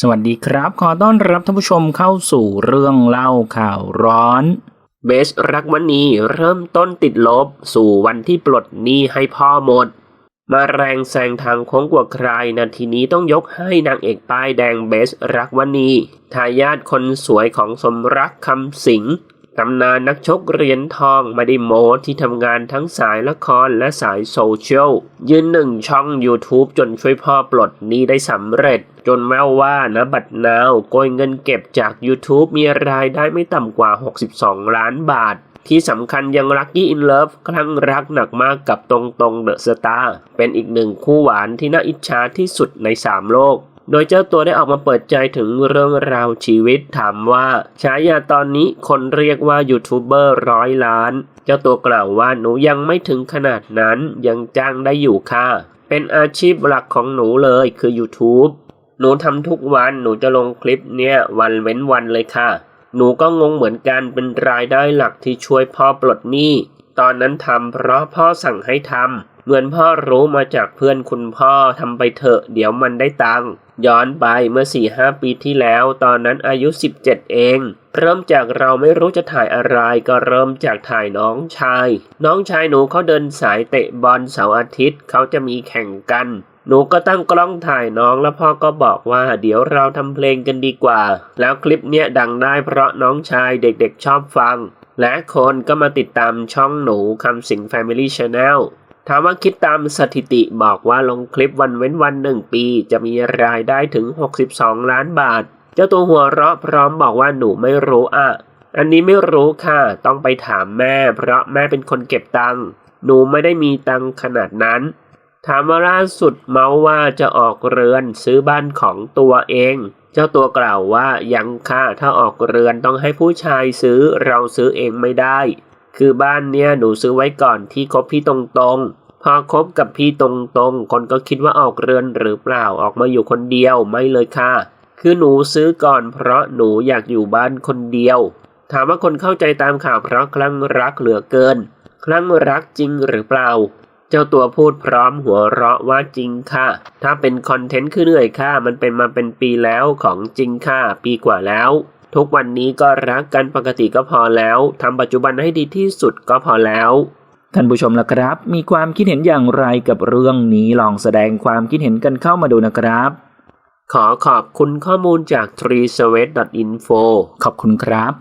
สวัสดีครับ ขอต้อนรับท่านผู้ชมเข้าสู่เรื่องเล่าข่าวร้อน เบสรักวันนี้เริ่มต้นติดลบ สู่วันที่ปลดหนี้ให้พ่อหมด มาแรงแซงทางโค้งกว่าใครนาทีนี้ต้องยกให้นางเอกป้ายแดงเบสรักวันนี้ทายาทคนสวยของสมรักคำสิง ตำนานนักชกเหรียญทองไม่ได้โมที่ทำงานทั้งสายละครและสายโซเชียลยืนหนึ่งช่อง YouTube จนช่วยพ่อปลดหนี้ได้สำเร็จ จนแววว่านะบัดนาวโกยเงินเก็บจาก YouTube มีรายได้ไม่ต่ำกว่า 62 ล้านบาทที่สำคัญยังรักกี้อินเลิฟคลั่งรักหนักมากกับตรงตรงเดอะสตาร์เป็นอีกหนึ่งคู่หวานที่น่าอิจฉาที่สุดใน 3 โลก โดยเจ้าตัวได้ออกมาเปิดใจถึงเรื่องราวชีวิตถามว่าฉายาตอนนี้คนเรียกว่ายูทูบเบอร์ร้อยล้าน เจ้าตัวกล่าวว่าหนูยังไม่ถึงขนาดนั้นยังจ้างได้อยู่ค่ะ เป็นอาชีพหลักของหนูเลยคือ YouTube หนูทำทุกวันหนูจะลงคลิปเนี่ยวันเว้นวันเลยค่ะ หนูก็งงเหมือนกันเป็นรายได้หลักที่ช่วยพ่อปลดหนี้ ตอนนั้นทำเพราะพ่อสั่งให้ทำ เหมือนพ่อรู้มาจากเพื่อนคุณพ่อทำไปเถอะ เดี๋ยวมันได้ตังค์ย้อนไปเมื่อ 4-5 ปีที่แล้ว ตอนนั้นอายุ 17 เอง เริ่มจากเราไม่รู้จะถ่ายอะไรก็เริ่มจากถ่ายน้องชาย น้องชายหนูเขาเดินสายเตะบอลเสาร์อาทิตย์เขาจะมีแข่งกัน หนูก็ตั้งกล้องถ่ายน้องแล้วพ่อก็บอกว่าเดี๋ยวเราทำเพลงกันดีกว่า แล้วคลิปเนี้ยดังได้เพราะน้องชายเด็กๆชอบฟัง และคนก็มาติดตามช่องหนูคำสิง Family Channel ถามว่าคิดตามสถิติบอกว่าลงคลิปวันเว้นวันหนึ่งปี จะมีรายได้ถึง 62 ล้านบาท เจ้าตัวหัวเราะพร้อมบอกว่าหนูไม่รู้อะอันนี้ไม่รู้ค่ะ ต้องไปถามแม่ เพราะแม่เป็นคนเก็บตังค์หนูไม่ได้มีตังค์ขนาดนั้น ถามว่าล่าสุดเมาว่าจะออกเรือนซื้อบ้านของตัวเอง เจ้าตัวกล่าวว่ายังค่ะถ้าออกเรือนต้องให้ผู้ชายซื้อเราซื้อเองไม่ได้ คือบ้านเนี่ยหนูซื้อไว้ก่อนที่คบพี่ตรงๆ พอคบกับพี่ตรงๆ คนก็คิดว่าออกเรือนหรือเปล่าออกมาอยู่คนเดียวไม่เลยค่ะ คือหนูซื้อก่อนเพราะหนูอยากอยู่บ้านคนเดียว ถามว่าคนเข้าใจตามข่าวเพราะคลั่งรักเหลือเกิน คลั่งรักจริงหรือเปล่า เจ้าตัวพูดพร้อมหัวเราะว่าจริงค่ะ ถ้าเป็นคอนเทนต์คือเหนื่อยค่ะ มันเป็นมาเป็นปีแล้วของจริงค่ะ ปีกว่าแล้ว ทุกวันนี้ก็รักกันปกติก็พอแล้วทำปัจจุบันให้ดีที่สุดก็พอแล้วท่านผู้ชมล่ะครับ มีความคิดเห็นอย่างไรกับเรื่องนี้ลองแสดงความคิดเห็นกันเข้ามาดูนะครับ ขอขอบคุณข้อมูลจาก t r e e s w e t info ขอบคุณครับ